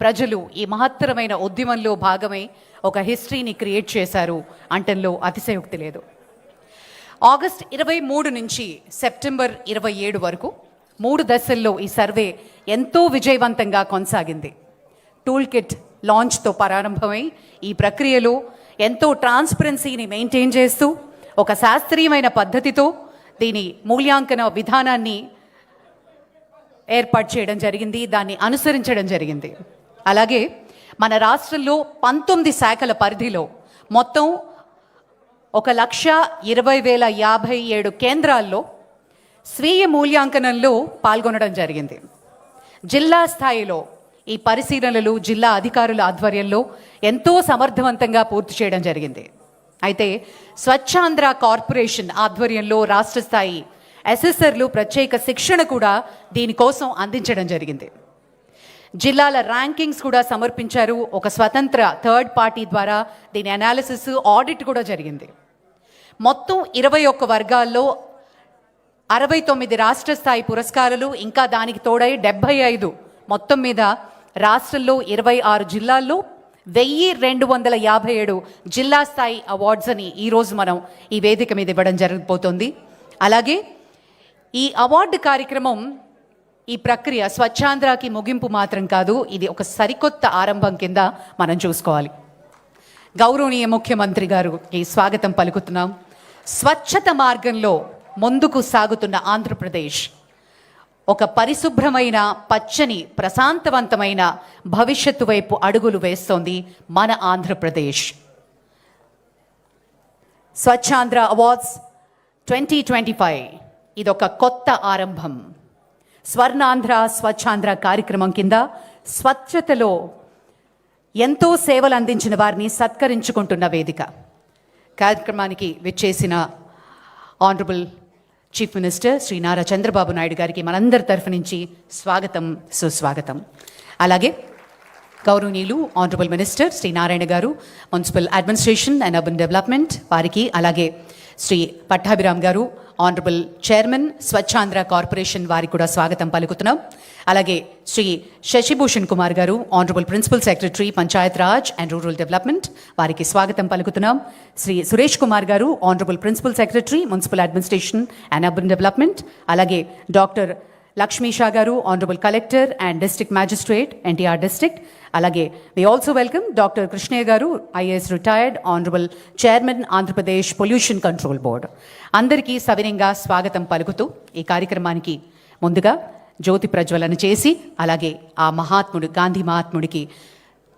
ప్రజలు ఈ మహత్తరమైన ఉద్యమంలో భాగమై ఒక హిస్టరీని క్రియేట్ చేశారు అంటంలో అతిశయోక్తి లేదు. ఆగస్ట్ ఇరవై మూడు నుంచి సెప్టెంబర్ ఇరవై ఏడు వరకు మూడు దశల్లో ఈ సర్వే ఎంతో విజయవంతంగా కొనసాగింది. టూల్ కిట్ లాంచ్తో ప్రారంభమై ఈ ప్రక్రియలో ఎంతో ట్రాన్స్పరెన్సీని మెయింటైన్ చేస్తూ ఒక శాస్త్రీయమైన పద్ధతితో దీని మూల్యాంకన విధానాన్ని ఏర్పాటు చేయడం జరిగింది దాన్ని అనుసరించడం జరిగింది. అలాగే మన రాష్ట్రంలో పంతొమ్మిది శాఖల పరిధిలో మొత్తం ఒక లక్ష ఇరవై వేల యాభై ఏడు కేంద్రాల్లో స్వీయ మూల్యాంకనంలో పాల్గొనడం జరిగింది. జిల్లా స్థాయిలో ఈ పరిశీలనలు జిల్లా అధికారుల ఆధ్వర్యంలో ఎంతో సమర్థవంతంగా పూర్తి చేయడం జరిగింది. అయితే స్వచ్ఛాంధ్ర కార్పొరేషన్ ఆధ్వర్యంలో రాష్ట్ర స్థాయి అసెసర్లు ప్రత్యేక శిక్షణ కూడా దీనికోసం అందించడం జరిగింది. జిల్లాల ర్యాంకింగ్స్ కూడా సమర్పించారు. ఒక స్వతంత్ర థర్డ్ పార్టీ ద్వారా దీని అనాలిసిస్ ఆడిట్ కూడా జరిగింది. మొత్తం ఇరవై ఒక్క వర్గాల్లో అరవై తొమ్మిది రాష్ట్ర స్థాయి పురస్కారాలు ఇంకా దానికి తోడై డెబ్బై ఐదు మొత్తం మీద రాష్ట్రంలో ఇరవై ఆరు జిల్లాల్లో వెయ్యి రెండు వందల యాభై ఏడు జిల్లా స్థాయి అవార్డ్స్ అని ఈరోజు మనం ఈ వేదిక మీద ఇవ్వడం జరగబోతోంది. అలాగే ఈ అవార్డు కార్యక్రమం ఈ ప్రక్రియ స్వచ్ఛాంధ్రకి ముగింపు మాత్రం కాదు ఇది ఒక సరికొత్త ఆరంభం కింద మనం చూసుకోవాలి. గౌరవనీయ ముఖ్యమంత్రి గారికి స్వాగతం పలుకుతున్నాం. స్వచ్ఛత మార్గంలో ముందుకు సాగుతున్న ఆంధ్రప్రదేశ్ ఒక పరిశుభ్రమైన పచ్చని ప్రశాంతవంతమైన భవిష్యత్తు వైపు అడుగులు వేస్తోంది మన Andhra Pradesh. Swachhandhra awards twenty twenty five ఇదొక కొత్త ఆరంభం. స్వర్ణాంధ్ర స్వచ్ఛాంధ్ర కార్యక్రమం కింద స్వచ్ఛతలో ఎంతో సేవలు అందించిన వారిని సత్కరించుకుంటున్న వేదిక. కార్యక్రమానికి విచ్చేసిన honourable chief minister Shri Nara Chandrababu Naidu గారికి మనందరి తరఫు నుంచి స్వాగతం సుస్వాగతం. అలాగే గౌరవనీయులు honourable minister Shri Narayana garu municipal administration and urban development వారికి అలాగే శ్రీ పట్టాభిరామ్ గారు ఆనరబుల్ చైర్మన్ స్వచ్ఛాంధ్ర కార్పొరేషన్ వారికి కూడా స్వాగతం పలుకుతున్నాం. అలాగే శ్రీ శశిభూషణ్ కుమార్ గారు honourable principal secretary Panchayat Raj and rural development వారికి స్వాగతం పలుకుతున్నాం. శ్రీ సురేష్ కుమార్ గారు honourable principal secretary municipal administration and urban development అలాగే డాక్టర్ లక్ష్మీ షా గారు honourable collector and district magistrate NTR district అలాగే we also welcome doctor Krishnaiah గారు IAS retired honourable chairman Andhra Pradesh pollution control board అందరికీ సవినయంగా స్వాగతం పలుకుతూ ఈ కార్యక్రమానికి ముందుగా జ్యోతి ప్రజ్వలన చేసి అలాగే ఆ మహాత్ముడు గాంధీ మహాత్ముడికి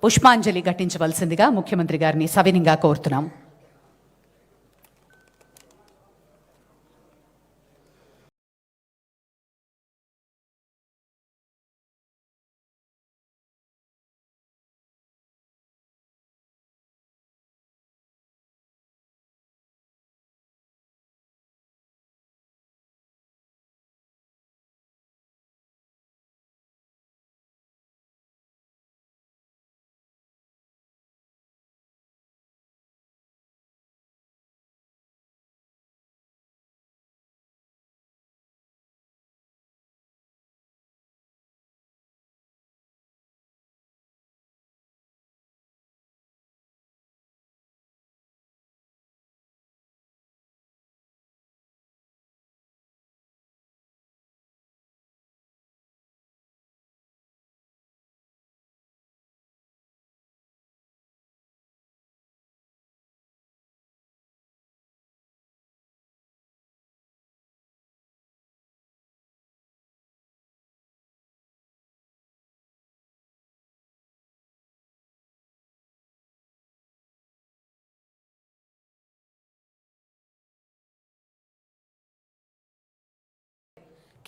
పుష్పాంజలి ఘటించవలసిందిగా ముఖ్యమంత్రి గారిని సవినంగా కోరుతున్నాం.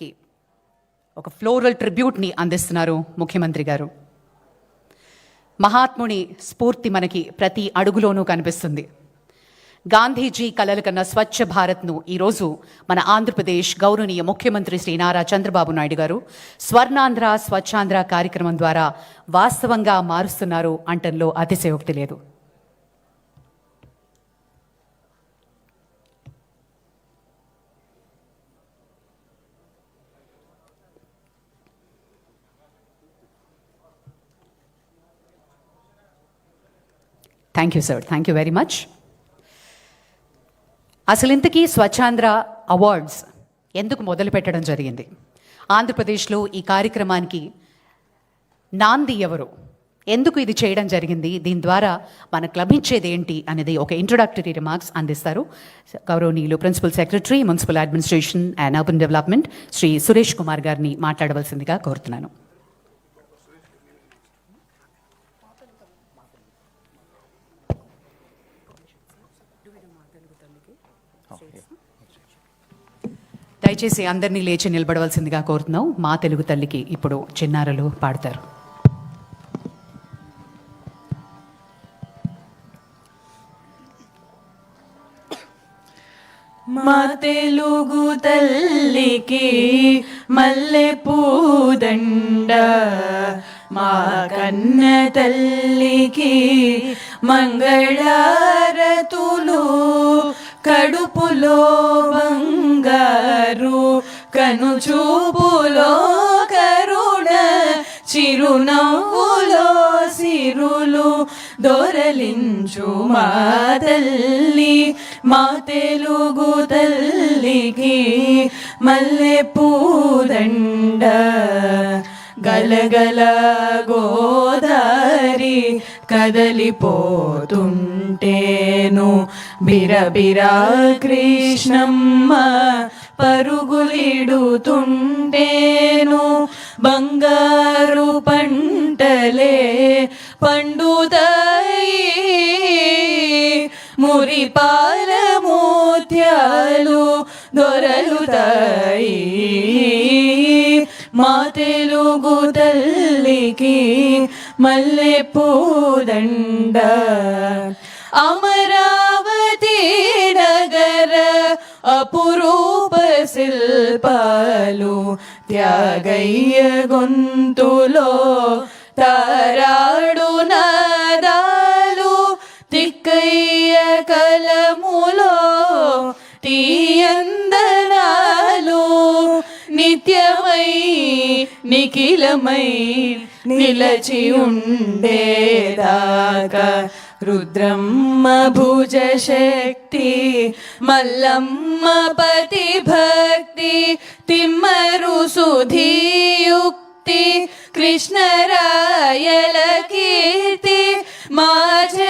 కి ఒక ఫ్లోరల్ ట్రిబ్యూట్ని అందిస్తున్నారు ముఖ్యమంత్రి గారు. మహాత్ముని స్ఫూర్తి మనకి ప్రతి అడుగులోనూ కనిపిస్తుంది. గాంధీజీ కలలు కన్న స్వచ్ఛ భారత్ను ఈరోజు మన ఆంధ్రప్రదేశ్ గౌరవనీయ ముఖ్యమంత్రి శ్రీ నారా చంద్రబాబు నాయుడు గారు స్వర్ణాంధ్ర స్వచ్ఛాంధ్ర కార్యక్రమం ద్వారా వాస్తవంగా మారుస్తున్నారు అంటంలో అతిశయోక్తి లేదు. Thank you sir thank you very much అసలు ఇంతకీ స్వచ్ఛాంధ్ర అవార్డ్స్ ఎందుకు మొదలు పెట్టడం జరిగింది? ఆంధ్రప్రదేశ్లో ఈ కార్యక్రమానికి నాంది ఎవరు? ఎందుకు ఇది చేయడం జరిగింది? దీని ద్వారా మనకు లభించేది ఏంటి అనేది ఒక ఇంట్రొడక్టరీ రిమార్క్స్ అందిస్తారు. గౌరవనీయులు principal secretary municipal administration and urban development Shri Suresh Kumar గారిని మాట్లాడవలసిందిగా కోరుతున్నాను. దయచేసి అందరినీ లేచి నిలబడవలసిందిగా కోరుతున్నాం మా తెలుగు తల్లికి ఇప్పుడు చిన్నారులు పాడతారు. మా తెలుగు తల్లికి మల్లె పూదండ మా కన్న తల్లికి మంగళారతులు కడుపులో కరు కను చూపులో కరుణ చిరునవ్వులో సిరులు దొరలించు మా తల్లి మా తెలుగు తల్లికి మల్లె పూదండ గలగల గోదారి కదలిపోతుంటేను బిరబిరా కృష్ణమ్మ. పరుగులిడుతుంటేను బంగారు పంటలే పండుతాయి మురిపాల మోత్యాలు దొరలుతాయి మా తెలుగు తల్లికి మల్లె పూదండ అమరావతి నగర అపురూప శిల్పాలు త్యాగయ్య గొంతులో తారాడు నాదాలు తిక్కయ్య కలములో తీయందనాలు నిత్యమై నిఖిలమై నిలచి ఉండేదాకా रुद्रम्म भुजशक्ति मल्लम्म पतिभक्ति तिम्मरुसुधियुक्ति कृष्णरायलकीर्ति माझे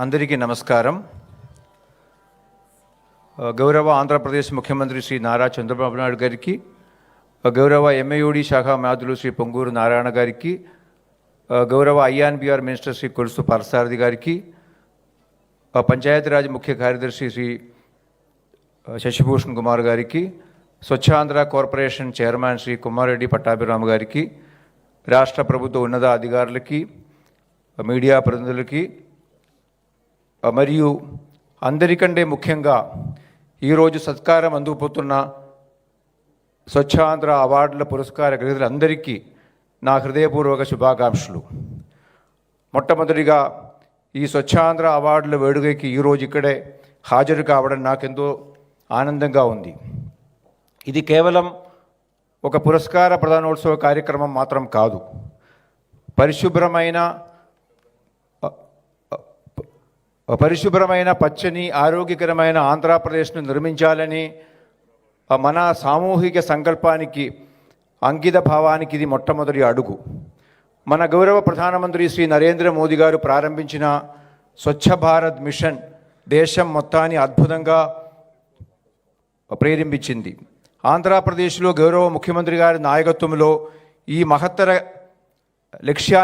అందరికీ నమస్కారం. ఆ, గౌరవ ఆంధ్రప్రదేశ్ ముఖ్యమంత్రి శ్రీ నారా చంద్రబాబు నాయుడు గారికి ఆ, గౌరవ ఎంఏయుడి శాఖ మాతులు శ్రీ పొంగూరు నారాయణ గారికి ఆ, గౌరవ ఐఆన్బిఆర్ మినిస్టర్ శ్రీ కొలుసు పార్థసారథి గారికి ఆ, పంచాయతీరాజ్ ముఖ్య కార్యదర్శి శ్రీ ఆ, శశిభూషణ్ కుమార్ గారికి స్వచ్ఛాంధ్ర కార్పొరేషన్ చైర్మన్ శ్రీ కుమారెడ్డి పట్టాభిరామ్ గారికి రాష్ట్ర ప్రభుత్వ ఉన్నత అధికారులకి ఆ, మీడియా ప్రతినిధులకి ఆ, మరియు అందరికంటే ముఖ్యంగా ఈరోజు సత్కారం అందుకుపోతున్న స్వచ్ఛాంధ్ర అవార్డుల పురస్కార గ్రహీతలందరికీ నా హృదయపూర్వక శుభాకాంక్షలు. మొట్టమొదటిగా ఈ స్వచ్ఛాంధ్ర అవార్డుల వేడుకకి ఈరోజు ఇక్కడే హాజరు కావడం నాకెంతో ఆనందంగా ఉంది. ఇది కేవలం ఒక పురస్కార ప్రధానోత్సవ కార్యక్రమం మాత్రం కాదు. పరిశుభ్రమైన పరిశుభ్రమైన పచ్చని ఆరోగ్యకరమైన ఆంధ్రప్రదేశ్ను నిర్మించాలని మన సామూహిక సంకల్పానికి అంకిత భావానికి ఇది మొట్టమొదటి అడుగు. మన గౌరవ ప్రధానమంత్రి శ్రీ నరేంద్ర మోదీ గారు ప్రారంభించిన స్వచ్ఛ భారత్ మిషన్ దేశం మొత్తాన్ని అద్భుతంగా ప్రేరేపించింది. ఆంధ్రప్రదేశ్లో గౌరవ ముఖ్యమంత్రి గారి నాయకత్వంలో ఈ మహత్తర లక్ష్యాన్ని